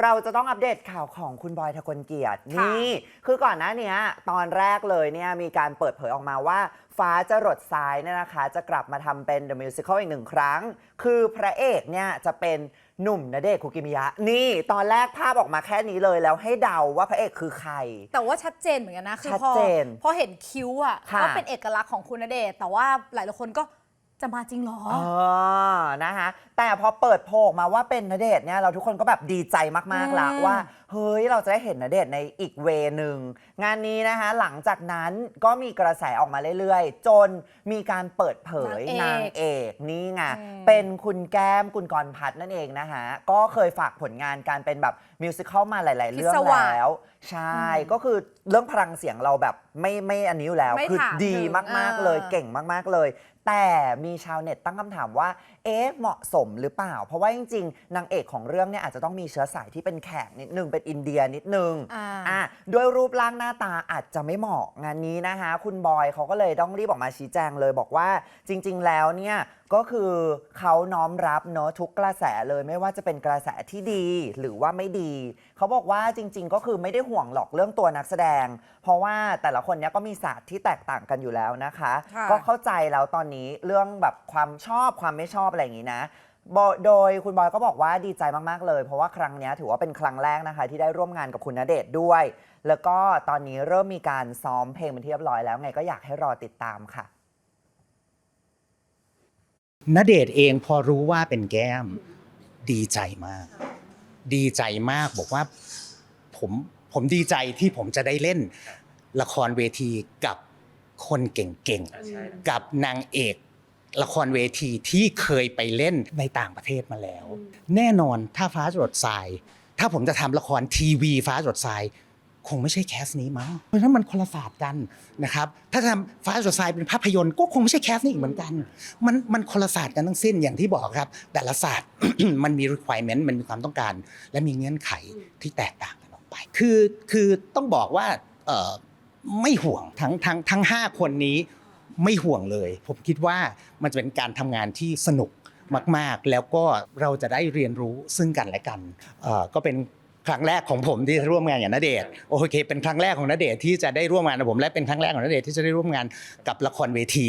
เราจะต้องอัปเดตข่าวของคุณบอยทะกลเกียรติค่ะนี่ คือก่อนหน้าเนี้ยตอนแรกเลยเนี่ยมีการเปิดเผยออกมาว่า ฟ้าจะรดทรายเนี่ยนะคะ จะกลับมาทำเป็น The Musical อีกหนึ่งครั้ง คือพระเอกเนี่ยจะเป็นหนุ่มณเดชน์คุกิมิยะ นี่ตอนแรกภาพออกมาแค่นี้เลยแล้วให้เดาว่าพระเอกคือใคร แต่ว่าชัดเจนเหมือนกันนะ คือชัดพอเจนพอเห็นคิ้วอะค่ะ ก็เป็นเอกลักษณ์ของคุณณเดชน์แต่ว่าหลายๆคนก็ จะมาจริงเหรออ๋อนะคะ แต่พอเปิดโผล่ออกมาว่าเป็นณเดชน์เนี่ยเราทุกคนก็แบบดีใจมากๆละอืมว่า เฮ้ย เราจะได้เห็นณเดชน์ในอีกเวหนึ่ง งานนี้นะคะ หลังจากนั้นก็มีกระแสออกมาเรื่อยๆ จนมีการเปิดเผยนางเอกนี่ไงอืม เป็นคุณแก้มกุลกรพัฒน์นั่นเองนะคะ ก็เคยฝากผลงานการเป็นแบบมิวสิควลมาหลาย ๆ เรื่องพิศวาสแล้ว ใช่อืมก็คือเรื่องพลังเสียงเราแบบไม่ไม่อันนี้อยู่แล้ว ไม่คือถามดีถึงมากเออๆเลยเก่งมาก ๆ เลย แต่มีชาวเน็ตตั้งคำถามว่า เอ๊ะ เหมาะสมหรือเปล่า เพราะว่าจริง ๆ นางเอกของเรื่องเนี่ยอาจจะต้องมีเชื้อสายที่เป็นแขกนิดนึง เป็นอินเดียนิดนึงอ่า อะด้วยรูปร่างหน้าตาอาจจะไม่เหมาะงานนี้นะคะ คุณบอยเขาก็เลยต้องรีบออกมาชี้แจงเลยบอกว่าจริง ๆ แล้วเนี่ยก็คือเขาน้อมรับเนอะทุกกระแสเลยไม่ว่าจะเป็นกระแสที่ดีหรือว่าไม่ดี เขาบอกว่าจริง ๆ ก็คือไม่ได้ห่วงหรอกเรื่องตัวนักแสดง เพราะว่าแต่ละคนเนี่ยก็มีศาสตร์ที่แตกต่างกันอยู่แล้วนะคะ ค่ะ ก็เข้าใจแล้วตอนนี้เรื่องแบบความชอบความไม่ชอบอะไรอย่างนี้นะ บอยโดยคุณบอยก็บอกว่าดีใจมาก ๆ เลย เพราะว่าครั้งเนี้ยถือว่าเป็นครั้งแรกนะคะ ที่ได้ร่วมงานกับคุณณเดชน์ด้วย แล้วก็ตอนนี้เริ่มมีการซ้อมเพลงเป็นที่เรียบร้อยแล้วไงก็อยากให้รอติดตามค่ะ ณเดชน์เองพอรู้ว่าเป็นแก้มดีใจมาก ดีใจมากบอกว่าผมผมดีใจที่ผมจะได้เล่น ละครเวทีกับคนเก่งๆ กับนางเอก ละครเวทีที่เคยไปเล่นในต่างประเทศมาแล้ว แน่นอนถ้าฟ้าจรดทราย ถ้าผมจะทำละครทีวีฟ้าจรดทราย คงไม่ใช่แคสนี้มั้งเพราะฉะนั้นมันคนละศาสตร์กันนะครับถ้าทำฟ้าจรดทรายเป็นภาพยนตร์ก็คงไม่ใช่แคสนี้อีกเหมือนกัน มันมันคนละศาสตร์กันทั้งสิ้นอย่างที่บอกครับ แต่ละศาสตร์ มันมี requirement มันมีความต้องการ และมีเงื่อนไขที่แตกต่างกันออกไป คือคือต้องบอกว่าเอ่อไม่ห่วงทั้งทั้งทั้งห้าคนนี้ ไม่ห่วงเลย ผมคิดว่ามันจะเป็นการทำงานที่สนุกมาก ๆ แล้วก็เราจะได้เรียนรู้ซึ่งกันและกันก็เป็นครั้งแรกของผมที่ร่วมงานอย่างณเดชน์โอเค เป็นครั้งแรกของณเดชน์ที่จะได้ร่วมงานกับผมและเป็นครั้งแรกของณเดชน์ที่จะได้ร่วมงานกับละครเวที